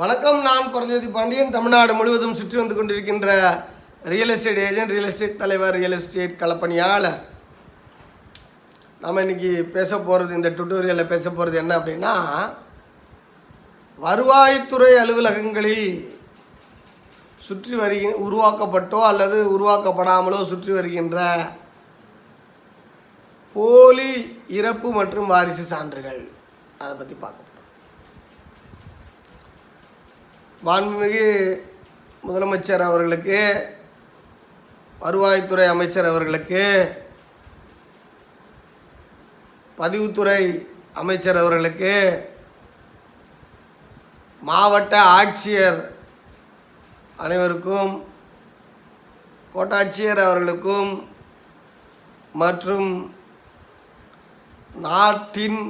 வணக்கம் நான் பரஞ்சோதி பாண்டியன். தமிழ்நாடு முழுவதும் சுற்றி வந்து கொண்டிருக்கின்ற real estate agent real estate தலைவர் ரியல் எஸ்டேட் களப்பணியாளர். நம்ம இன்றைக்கி பேச போகிறது இந்த டுட்டோரியலில் பேச போகிறது என்ன அப்படின்னா வருவாய்த்துறை அலுவலகங்களில் சுற்றி வருகி உருவாக்கப்பட்டோ அல்லது உருவாக்கப்படாமலோ சுற்றி வருகின்ற போலி இறப்பு மற்றும் வாரிசு சான்றுகள். அதை பற்றி பார்க்க மாண்புமிகு முதலமைச்சர் அவர்களுக்கு வருவாய்த்துறை அமைச்சர் அவர்களுக்கு பதிவுத்துறை அமைச்சர் அவர்களுக்கு மாவட்ட ஆட்சியர் அனைவருக்கும் கோட்டாட்சியர் அவர்களுக்கும் மற்றும் நாட்டின்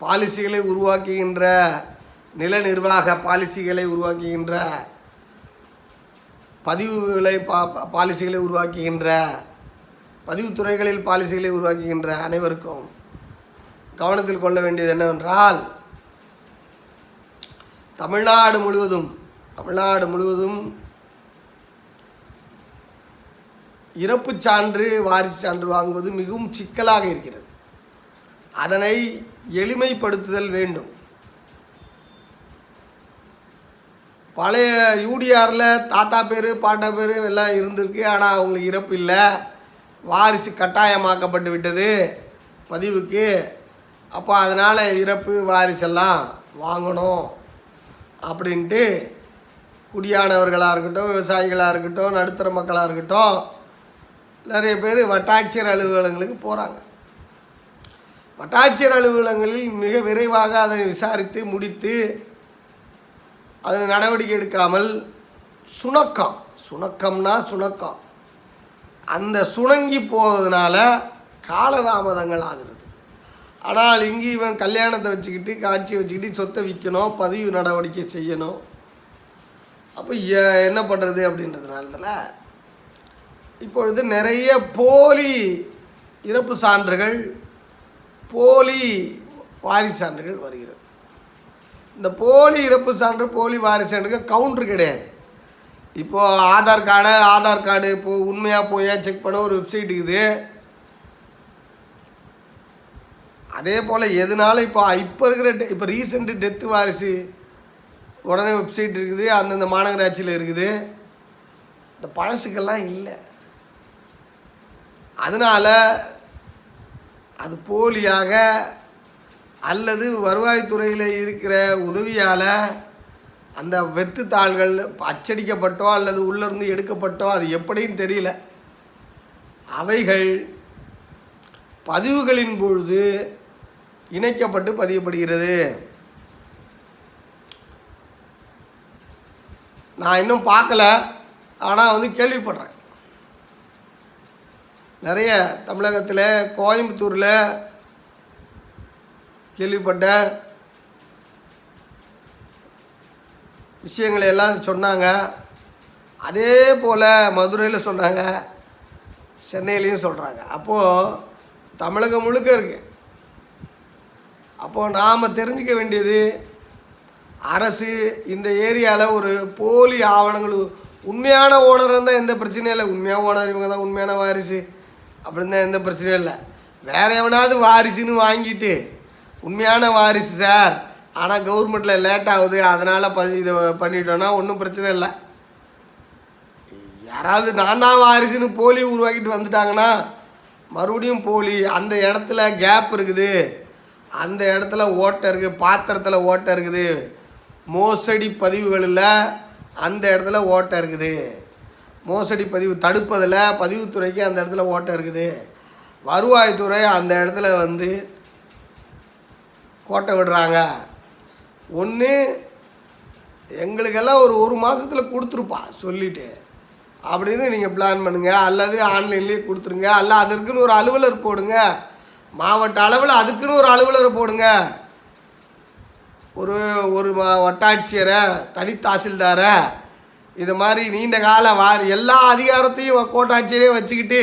பாலிசிகளை உருவாக்குகின்ற நில நிர்வாக பாலிசிகளை உருவாக்குகின்ற பதிவுகளை பா பாலிசிகளை உருவாக்குகின்ற பதிவுத்துறைகளில் பாலிசிகளை உருவாக்குகின்ற அனைவருக்கும் கவனத்தில் கொள்ள வேண்டியது என்னவென்றால் தமிழ்நாடு முழுவதும் தமிழ்நாடு முழுவதும் இறப்பு சான்று வாரிசு சான்று வாங்குவது மிகவும் சிக்கலாக இருக்கிறது. அதனை எளிமைப்படுத்துதல் வேண்டும். பழைய யூடிஆரில் தாத்தா பேர் பாட்டா பேர் எல்லாம் இருந்திருக்கு. ஆனால் அவங்களுக்கு இறப்பு இல்லை. வாரிசு கட்டாயமாக்கப்பட்டு விட்டது பதிவுக்கு. அப்போ அதனால் இறப்பு வாரிசெல்லாம் வாங்கணும் அப்படின்ட்டு குடியானவர்களாக இருக்கட்டும் விவசாயிகளாக இருக்கட்டும் நடுத்தர மக்களாக இருக்கட்டும் நிறைய பேர் வட்டாட்சியர் அலுவலகங்களுக்கு போகிறாங்க வட்டாட்சியர் அலுவலகங்களில் மிக விரைவாக அதை விசாரித்து முடித்து அதில் நடவடிக்கை எடுக்காமல் சுணக்கம். சுணக்கம்னா சுணக்கம். அந்த சுணங்கி போவதனால காலதாமதங்கள் ஆகிறது. ஆனால் இங்கே இவன் கல்யாணத்தை வச்சுக்கிட்டு காட்சியை வச்சுக்கிட்டு சொத்தை விற்கணும் பதிவு நடவடிக்கை செய்யணும். அப்போ என்ன பண்ணுறது அப்படின்றதுனால இப்பொழுது நிறைய போலி இறப்பு சான்றுகள் போலி வாரி சான்றுகள் வருகிறது. இந்த போலி இறப்பு சான்று போலி வாரிசு சான்றுக்கு கவுண்டர் கிடையாது. இப்போது ஆதார் கார்டு ஆதார் கார்டு இப்போ உண்மையாக போயா செக் பண்ண ஒரு வெப்சைட் இருக்குது. அதே போல் எதனால இப்போ இப்போ இருக்கிற டெ- இப்போ ரீசெண்ட்டு டெத்து வாரிசு உடனே வெப்சைட் இருக்குது அந்தந்த மாநகராட்சியில் இருக்குது. இந்த பழசுக்கெல்லாம் இல்லை. அதனால் அது போலியாக அல்லது வருவாய்த்துறையில் இருக்கிற உதவியால் அந்த வெத்து தாள்கள் அச்சடிக்கப்பட்டோ அல்லது உள்ளேருந்து எடுக்கப்பட்டோ அது எப்படின்னு தெரியல. அவைகள் பதிவுகளின் பொழுது இணைக்கப்பட்டு பதியப்படுகிறது. நான் இன்னும் பார்க்கல ஆனால் வந்து கேள்விப்படுறேன். நிறைய தமிழகத்தில் கோயம்புத்தூரில் கேள்விப்பட்ட விஷயங்களை எல்லாம் சொன்னாங்க. அதே போல் மதுரையில் சொன்னாங்க. சென்னையிலையும் சொல்கிறாங்க அப்போது தமிழகம் முழுக்க இருக்குது அப்போது நாம் தெரிஞ்சுக்க வேண்டியது அரசு இந்த ஏரியாவில் ஒரு போலி ஆவணங்கள் உண்மையான ஓனர் இருந்தால் எந்த பிரச்சனையும் இல்லை. உண்மையான ஓனர் இவங்க தான் உண்மையான வாரிசு. அப்படின்னு தான் எந்த பிரச்சனையும் இல்லை. வேறு எவனாவது வாரிசுன்னு வாங்கிட்டு உண்மையான வாரிசு சார். ஆனால் கவர்மெண்ட்டில் லேட் ஆகுது. அதனால் ப இதை பண்ணிட்டோன்னா ஒன்றும் பிரச்சனை இல்லை. யாராவது நான் தான் வாரிசுன்னு போலி உருவாக்கிட்டு வந்துட்டாங்கன்னா மறுபடியும் போலி அந்த இடத்துல கேப் இருக்குது. அந்த இடத்துல ஓட்டை இருக்குது பாத்திரத்தில் ஓட்டை இருக்குது. மோசடி பதிவுகளில் அந்த இடத்துல ஓட்டை இருக்குது. மோசடி பதிவு தடுப்பதில் பதிவுத்துறைக்கு அந்த இடத்துல ஓட்டை இருக்குது. வருவாய்த்துறை அந்த இடத்துல வந்து கோட்டை விடுறாங்க. ஒன்று எங்களுக்கெல்லாம் ஒரு ஒரு மாதத்தில் கொடுத்துருப்பா சொல்லிவிட்டு அப்படின்னு நீங்கள் பிளான் பண்ணுங்கள் அல்லது ஆன்லைன்லேயே கொடுத்துருங்க. அல்ல அதற்குன்னு ஒரு அலுவலர் போடுங்க. மாவட்ட அளவில் அதுக்குன்னு ஒரு அலுவலர் போடுங்க. ஒரு ஒரு வட்டாட்சியரை தனி தாசில்தாரை இது மாதிரி நீண்ட கால வாரி எல்லா அதிகாரத்தையும் கோட்டாட்சியரே வச்சுக்கிட்டு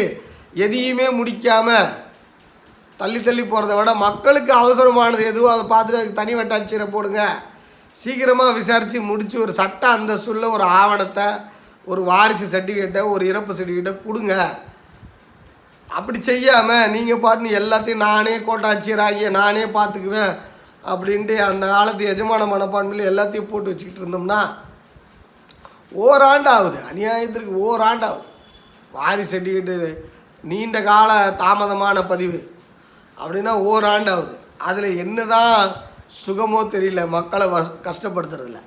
எதையுமே முடிக்காமல் தள்ளி தள்ளி போகிறத விட மக்களுக்கு அவசரமானது எதுவோ அதை பார்த்துட்டு அதுக்கு தனி வட்டாட்சியரை போடுங்க. சீக்கிரமாக விசாரித்து முடித்து ஒரு சட்ட அந்தஸ்துள்ள ஒரு ஆவணத்தை ஒரு வாரிசு சர்டிஃபிகேட்டை ஒரு இறப்பு சர்டிஃபிகேட்டை கொடுங்க. அப்படி செய்யாமல் நீங்கள் பாட்டுன்னு எல்லாத்தையும் நானே கோட்டாட்சியராகிய நானே பார்த்துக்குவேன் அப்படின்ட்டு அந்த காலத்து எஜமான மனப்பான்மையில் எல்லாத்தையும் போட்டு வச்சுக்கிட்டு இருந்தோம்னா ஓராண்டு ஆகுது அநியாயத்திற்கு ஓராண்டு ஆகுது வாரி சர்டிஃபிகேட்டு நீண்ட கால தாமதமான பதிவு. அப்படின்னா ஓராண்டு ஆகுது அதில் என்ன தான் சுகமோ தெரியல மக்களை வ கஷ்டப்படுத்துறதில்ல.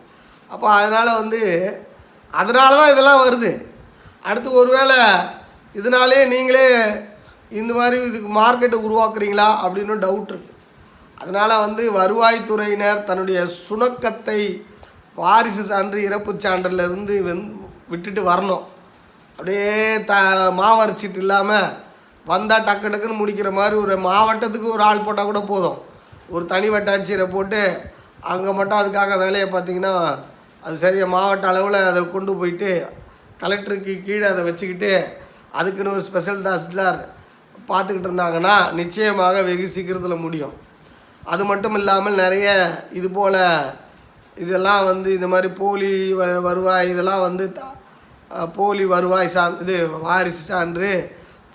அப்போ அதனால் வந்து அதனால தான் இதெல்லாம் வருது. அடுத்து ஒருவேளை இதனாலே நீங்களே இந்த மாதிரி இதுக்கு மார்க்கெட்டை உருவாக்குறீங்களா அப்படின்னு டவுட் இருக்குது அதனால் வந்து வருவாய்த்துறையினர் தன்னுடைய சுணக்கத்தை வாரிசு சான்று இறப்புச் சான்றிலிருந்து வெந் விட்டுட்டு வரணும். அப்படியே த மாவரிச்சிட்டு இல்லாமல் வந்தால் டக்கு டக்குன்னு முடிக்கிற மாதிரி ஒரு மாவட்டத்துக்கு ஒரு ஆள் போட்டால் கூட போதும். ஒரு தனி வட்டாட்சியரை போட்டு அங்கே மட்டும் அதுக்காக வேலையை பார்த்தீங்கன்னா அது சரியாக மாவட்ட அளவில் அதை கொண்டு போயிட்டு கலெக்டருக்கு கீழே அதை வச்சுக்கிட்டு அதுக்குன்னு ஒரு ஸ்பெஷல் தாசில்தார் பார்த்துக்கிட்டு இருந்தாங்கன்னா நிச்சயமாக வெகு சீக்கிரத்தில் முடியும். அது மட்டும் இல்லாமல் நிறைய இது போல் இதெல்லாம் வந்து இந்த மாதிரி போலி வ வருவாய் இதெல்லாம் வந்து த- போலி வருவாய் சான் இது வாரிசு சான்று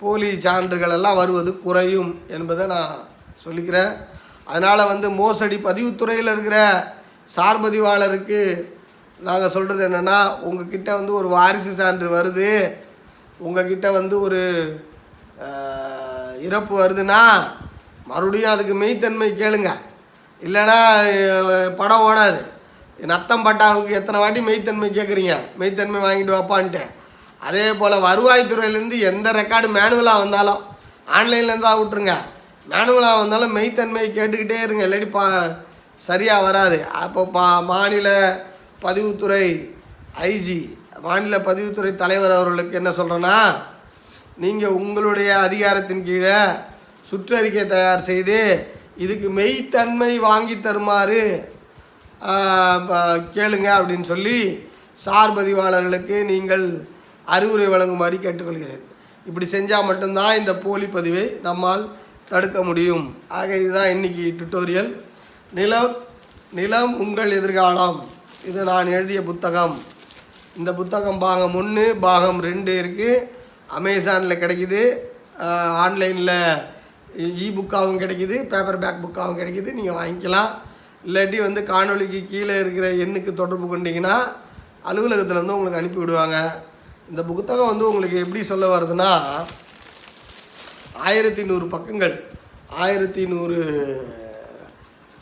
போலி சான்றுகள் எல்லாம் வருவது குறையும் என்பதை நான் சொல்லிக்கிறேன். அதனால் வந்து மோசடி பதிவுத்துறையில் இருக்கிற சார்பதிவாளருக்கு நாங்கள் சொல்கிறது என்னென்னா உங்ககிட்ட வந்து ஒரு வாரிசு சான்று வருது. உங்ககிட்ட வந்து ஒரு இறப்பு வருதுன்னா மறுபடியும் அதுக்கு மெய்த்தன்மை கேளுங்க. இல்லைன்னா படம் ஓடாது. நத்தம் பட்டாவுக்கு எத்தனை வாட்டி மெய்த்தன்மை கேட்குறீங்க மெய்த்தன்மை வாங்கிட்டு வாப்பான்ட்டு. அதே போல் வருவாய்த்துறையிலேருந்து எந்த ரெக்கார்டு மேனுவலாக வந்தாலும் ஆன்லைன்லேருந்து விட்ருங்க மேனுவலாக வந்தாலும் மெய்த்தன்மை கேட்டுக்கிட்டே இருங்க. இல்லாட்டி பா சரியாக வராது. அப்போ பா மாநில பதிவுத்துறை ஐஜி மாநில பதிவுத்துறை தலைவர் அவர்களுக்கு என்ன சொல்கிறேன்னா நீங்கள் உங்களுடைய அதிகாரத்தின் கீழே சுற்றறிக்கை தயார் செய்து இதுக்கு மெய்த்தன்மை வாங்கி தருமாறு கேளுங்க அப்படின்னு சொல்லி சார் பதிவாளர்களுக்கு நீங்கள் அறிவுரை வழங்குமாறு கேட்டுக்கொள்கிறேன். இப்படி செஞ்சால் மட்டும்தான் இந்த போலி பதிவை நம்மால் தடுக்க முடியும். ஆக இதுதான் இன்னைக்கு டுட்டோரியல் நிலம் நிலம் உங்கள் எதிர்காலம். இது நான் எழுதிய புத்தகம். இந்த புத்தகம் பாகம் ஒன்று பாகம் ரெண்டு இருக்குது அமேசானில் கிடைக்குது. ஆன்லைனில் இ புக்காகவும் கிடைக்குது. பேப்பர் பேக் புக்காகவும் கிடைக்குது. நீங்கள் வாங்கிக்கலாம். இல்லாட்டி வந்து காணொளிக்கு கீழே இருக்கிற எண்ணுக்கு தொடர்பு கொண்டீங்கன்னா அலுவலகத்தில் வந்து உங்களுக்கு அனுப்பி விடுவாங்க. இந்த புத்தகம் வந்து உங்களுக்கு எப்படி சொல்ல வருதுன்னா ஆயிரத்தி நூறு பக்கங்கள் ஆயிரத்தி நூறு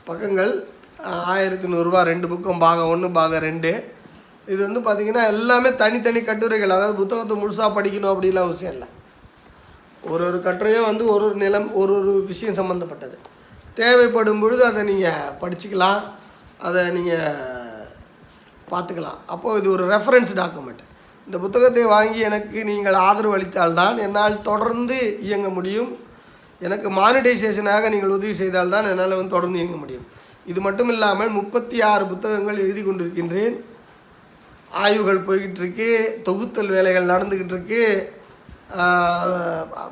பக்கங்கள் ஆயிரத்தி நூறுரூவா ரெண்டு புக்கும் பாகம் ஒன்று பாகம் ரெண்டு. இது வந்து பார்த்திங்கன்னா எல்லாமே தனித்தனி கட்டுரைகள். அதாவது புத்தகத்தை முழுசாக படிக்கணும் அப்படிலாம் அவசியம் இல்லை. ஒரு ஒரு கட்டுரையும் வந்து ஒரு ஒரு நிலம் ஒரு ஒரு விஷயம் சம்மந்தப்பட்டது தேவைப்படும் பொழுது அதை நீங்கள் படிச்சுக்கலாம். அதை நீங்கள் பார்த்துக்கலாம். அப்போது இது ஒரு ரெஃபரன்ஸ் டாக்குமெண்ட் இந்த புத்தகத்தை வாங்கி எனக்கு நீங்கள் ஆதரவு அளித்தால்தான் என்னால் தொடர்ந்து இயங்க முடியும். எனக்கு மானிட்டைசேஷனாக நீங்கள் உதவி செய்தால்தான் என்னால் வந்து தொடர்ந்து இயங்க முடியும். இது மட்டும் இல்லாமல் முப்பத்தி ஆறு புத்தகங்கள் எழுதி கொண்டிருக்கின்றேன். ஆய்வுகள் போய்கிட்டு இருக்கு தொகுத்தல் வேலைகள் நடந்துக்கிட்டு இருக்கு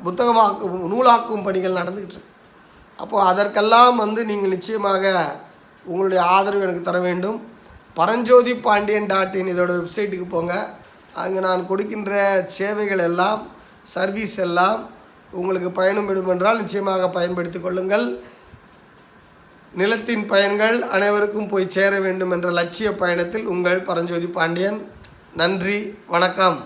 புத்தகமாக்கும் நூலாக்கும் பணிகள் நடந்துக்கிட்டு இருக்கு அப்போது அதற்கெல்லாம் வந்து நீங்கள் நிச்சயமாக உங்களுடைய ஆதரவு எனக்கு தர வேண்டும். பரஞ்சோதி பாண்டியன் டாட் இன் இதோட வெப்சைட்டுக்கு போங்க. அங்கே நான் கொடுக்கின்ற சேவைகள் எல்லாம் சர்வீஸ் எல்லாம் உங்களுக்கு பயன்படும் என்றால் நிச்சயமாக பயன்படுத்திக் கொள்ளுங்கள். நிலத்தின் பயன்கள் அனைவருக்கும் போய் சேர வேண்டும் என்ற லட்சிய பயணத்தில் உங்கள் பரஞ்சோதி பாண்டியன். நன்றி வணக்கம்.